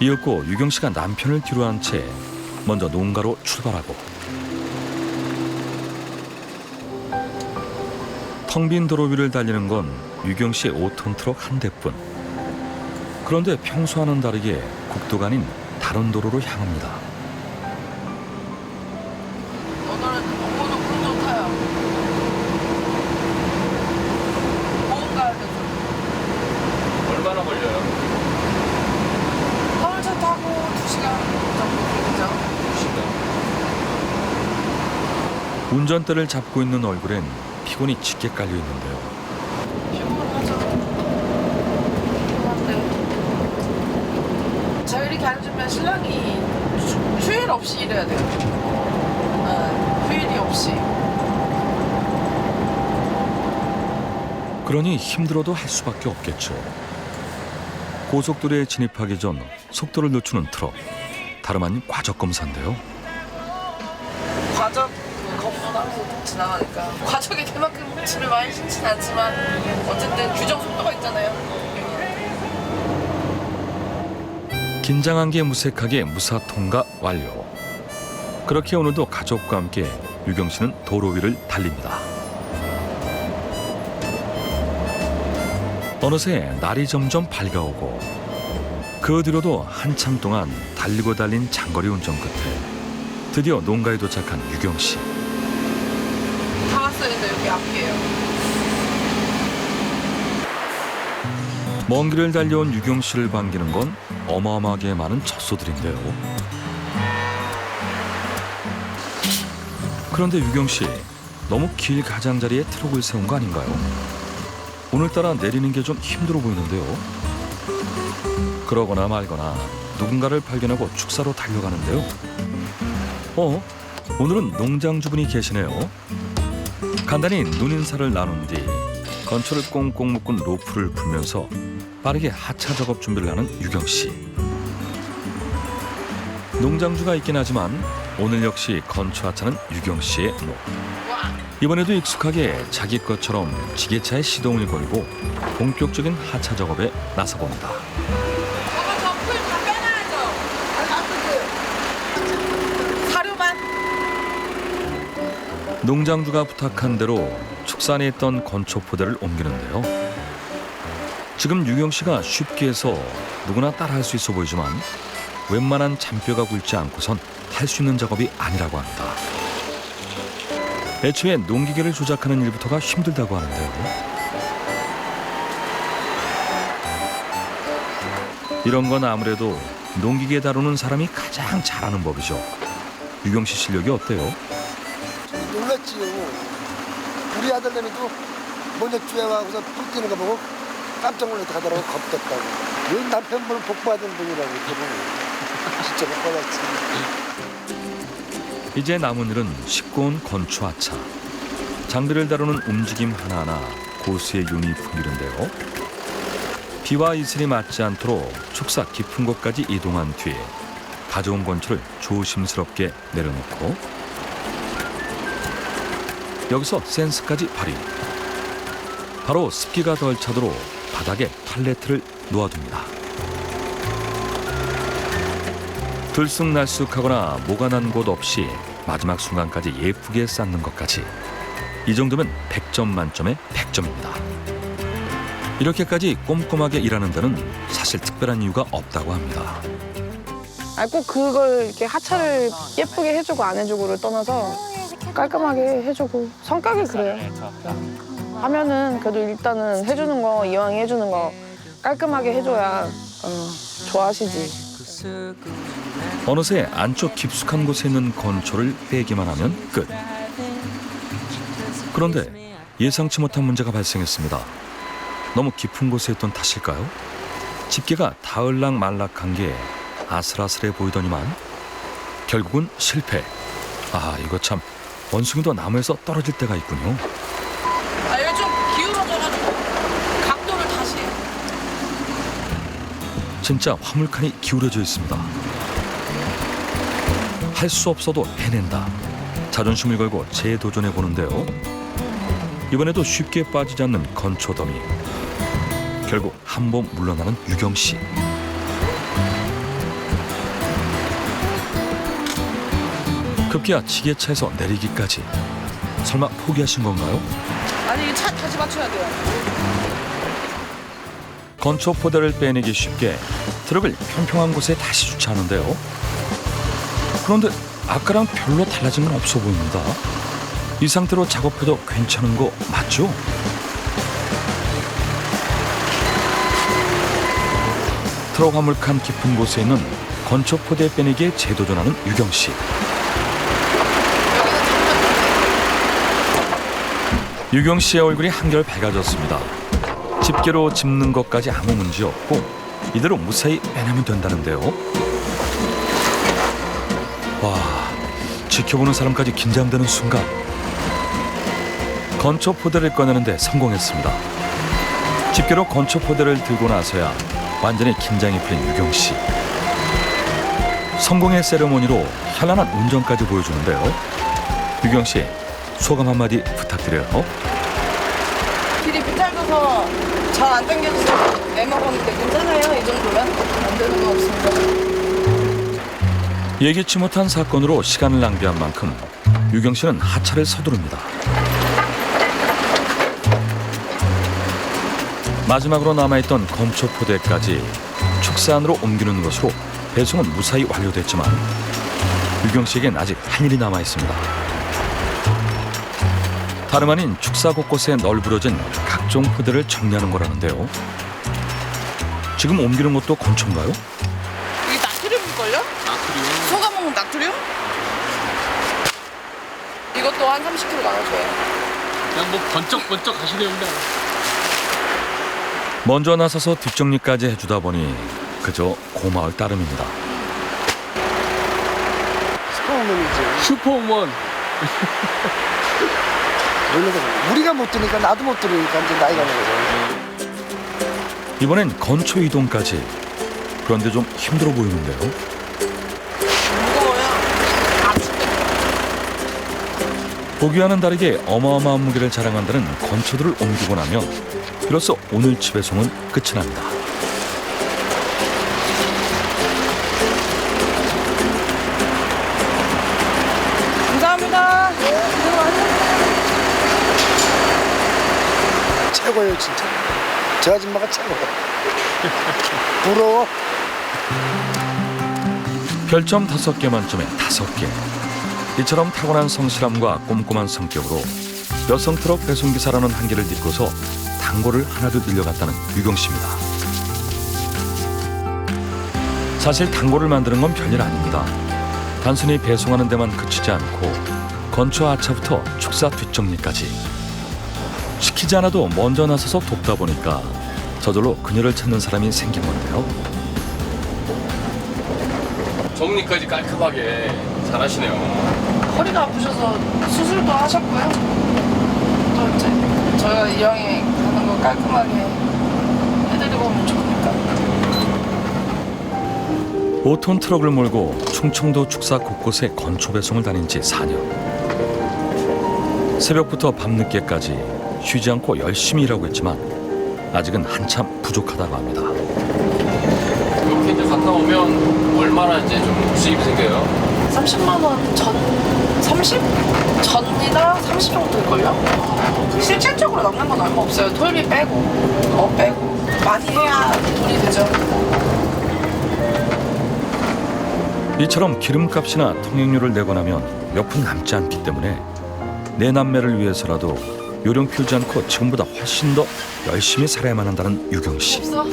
이윽고 유경 씨가 남편을 뒤로한 채 먼저 농가로 출발하고 텅 빈 도로 위를 달리는 건 유경 씨의 5톤 트럭 한 대뿐. 그런데 평소와는 다르게 국도가 아닌 다른 도로로 향합니다. 오늘은 오늘 물 좋다요. 보험 가야 돼서. 얼마나 걸려요? 서울차 타고 2시간 정도 걸리죠. 운전대를 잡고 있는 얼굴엔 피곤이 짙게 깔려 있는데요. 피곤하죠. 피곤한데. 제가 이렇게 앉으면 신랑이 휴- 휴일 없이 일해야 돼요. 네, 휴일이 없이. 그러니 힘들어도 할 수밖에 없겠죠. 고속도로에 진입하기 전 속도를 늦추는 트럭. 다름 아닌 과적 검사인데요. 과적 검문하면서 지나가니까 과적이 그만큼 짐을 많이 신진 않지만 어쨌든 규정 속도가 있잖아요. 긴장한 게 무색하게 무사 통과 완료. 그렇게 오늘도 가족과 함께 유경 씨는 도로 위를 달립니다. 어느새 날이 점점 밝아오고 그 뒤로도 한참 동안 달리고 달린 장거리 운전 끝에 드디어 농가에 도착한 유경 씨. 이제 여기 앞이에요. 먼 길을 달려온 유경 씨를 반기는 건 어마어마하게 많은 젖소들인데요. 그런데 유경 씨 너무 길 가장자리에 트럭을 세운 거 아닌가요? 오늘따라 내리는 게 좀 힘들어 보이는데요. 그러거나 말거나 누군가를 발견하고 축사로 달려가는데요. 어? 오늘은 농장 주분이 계시네요. 간단히 눈인사를 나눈 뒤 건초를 꽁꽁 묶은 로프를 풀면서 빠르게 하차 작업 준비를 하는 유경 씨. 농장주가 있긴 하지만 오늘 역시 건초 하차는 유경 씨의 목. 이번에도 익숙하게 자기 것처럼 지게차에 시동을 걸고 본격적인 하차 작업에 나서 봅니다. 저거 저풀다 빼놔야죠. 사료만. 농장주가 부탁한 대로 축산에 있던 건초 포대를 옮기는데요. 지금 유경 씨가 쉽게 해서 누구나 따라할 수 있어 보이지만 웬만한 잔뼈가 굵지 않고선 할 수 있는 작업이 아니라고 합니다. 애초에 농기계를 조작하는 일부터가 힘들다고 하는데요. 이런 건 아무래도 농기계 다루는 사람이 가장 잘하는 법이죠. 유경 씨 실력이 어때요? 아들내미도 먼저 주행하고서 뚝 뛰는 거 보고 깜짝 놀라서 가더라고 겁됐다고. 왜 남편분은 복 받은 분이라고 그러고 진짜 못 받았지. 이제 남은 일은 쉽고 온 건초 하차. 장비를 다루는 움직임 하나하나 고수의 윤이 풍기는데요. 비와 이슬이 맞지 않도록 축사 깊은 곳까지 이동한 뒤에 가져온 건초를 조심스럽게 내려놓고 여기서 센스까지 발휘. 바로 습기가 덜 차도록 바닥에 팔레트를 놓아둡니다. 들쑥날쑥하거나 모가 난 곳 없이 마지막 순간까지 예쁘게 쌓는 것까지 이 정도면 100점 만점에 100점입니다. 이렇게까지 꼼꼼하게 일하는 데는 사실 특별한 이유가 없다고 합니다. 아, 꼭 그걸 이렇게 하차를 예쁘게 해주고 안 해주고를 떠나서 깔끔하게 해주고 성격이 그래요. 하면은 그래도 일단은 해주는 거 이왕 해주는 거 깔끔하게 해줘야 어, 좋아하시지. 어느새 안쪽 깊숙한 곳에 있는 건초를 빼기만 하면 끝. 그런데 예상치 못한 문제가 발생했습니다. 너무 깊은 곳에 있던 탓일까요? 집게가 닿을락 말락한 게 아슬아슬해 보이더니만 결국은 실패. 아 이거 참 원숭이도 나무에서 떨어질 때가 있군요. 아, 좀 기울어져가지고 각도를 다시. 진짜 화물칸이 기울어져 있습니다. 할 수 없어도 해낸다. 자존심을 걸고 재도전해 보는데요. 이번에도 쉽게 빠지지 않는 건초더미. 결국 한 번 물러나는 유경 씨. 급기야 지게차에서 내리기까지. 설마 포기하신 건가요? 아니 차 다시 맞춰야 돼요. 건초 포대를 빼내기 쉽게 트럭을 평평한 곳에 다시 주차하는데요. 그런데 아까랑 별로 달라진 건 없어 보입니다. 이 상태로 작업해도 괜찮은 거 맞죠? 트럭 화물칸 깊은 곳에 있는 건초 포대 빼내기에 재도전하는 유경 씨. 유경 씨의 얼굴이 한결 밝아졌습니다. 집게로 짚는 것까지 아무 문제 없고 이대로 무사히 빼내면 된다는데요. 와, 지켜보는 사람까지 긴장되는 순간 건초 포대를 꺼내는데 성공했습니다. 집게로 건초 포대를 들고 나서야 완전히 긴장이 풀린 유경 씨. 성공의 세레모니로 현란한 운전까지 보여주는데요. 유경 씨, 소감 한마디 부탁드려요. 길이 비탈져서 잘 안 당겨져서 애먹었는데 괜찮아요? 이 정도면 안 되는 거 없습니다. 예기치 못한 사건으로 시간을 낭비한 만큼 유경 씨는 하차를 서두릅니다. 마지막으로 남아있던 건초 포대까지 축산으로 옮기는 것으로 배송은 무사히 완료됐지만 유경 씨에겐 아직 할 일이 남아 있습니다. 다름 아닌 축사 곳곳에 널브러진 각종 포대를 정리하는 거라는데요. 지금 옮기는 것도 건초인가요? 이게 나트륨일걸요? 나트륨. 소가 먹는 나트륨? 이것도 한 30kg 나눠줘요. 그냥 뭐 번쩍번쩍 하시네요니다 먼저 나서서 뒷정리까지 해주다 보니 그저 고마울 따름입니다. 스포맨이지. 슈퍼우먼. 우리가 못 들으니까 나도 못 들으니까 이제 나이가 먹어서. 이번엔 건초 이동까지. 그런데 좀 힘들어 보이는데요. 보기와는 다르게 어마어마한 무게를 자랑한다는 건초들을 옮기고 나면 비로소 오늘 집배송은 끝이 납니다. 최고예요 진짜. 저 아줌마가 최고야. 부러워. 별점 다섯 개 만점에 다섯 개. 이처럼 타고난 성실함과 꼼꼼한 성격으로 여성 트럭 배송기사라는 한계를 딛고서 단골을 하나둘 늘려갔다는 유경 씨입니다. 사실 단골을 만드는 건 별일 아닙니다. 단순히 배송하는 데만 그치지 않고 건초 하차부터 축사 뒷정리까지 시키지 않아도 먼저 나서서 돕다 보니까 저절로 그녀를 찾는 사람이 생긴 건데요. 정리까지 깔끔하게 잘하시네요. 허리가 아프셔서 수술도 하셨고요. 또 이제 저희가 이 형이 가는 거 깔끔하게 해드리고 오면 좋으니까. 5톤 트럭을 몰고 충청도 축사 곳곳에 건초 배송을 다닌 지 4년. 새벽부터 밤늦게까지 쉬지 않고 열심히 일하고 있지만 아직은 한참 부족하다고 합니다. 이렇게 이제 갔다 오면 얼마나 이제 좀 수입이 생겨요? 30만 원 전, 30? 전이다 30 정도 될걸요? 실질적으로 남는 건 얼마 없어요. 톨비 빼고, 어 빼고. 많이 해야 돈이 되죠. 이처럼 기름값이나 통행료를 내고 나면 몇 푼 남지 않기 때문에 내 남매를 위해서라도 요령 피우지 않고 지금보다 훨씬 더 열심히 살아야만 한다는 유경 씨. 없어?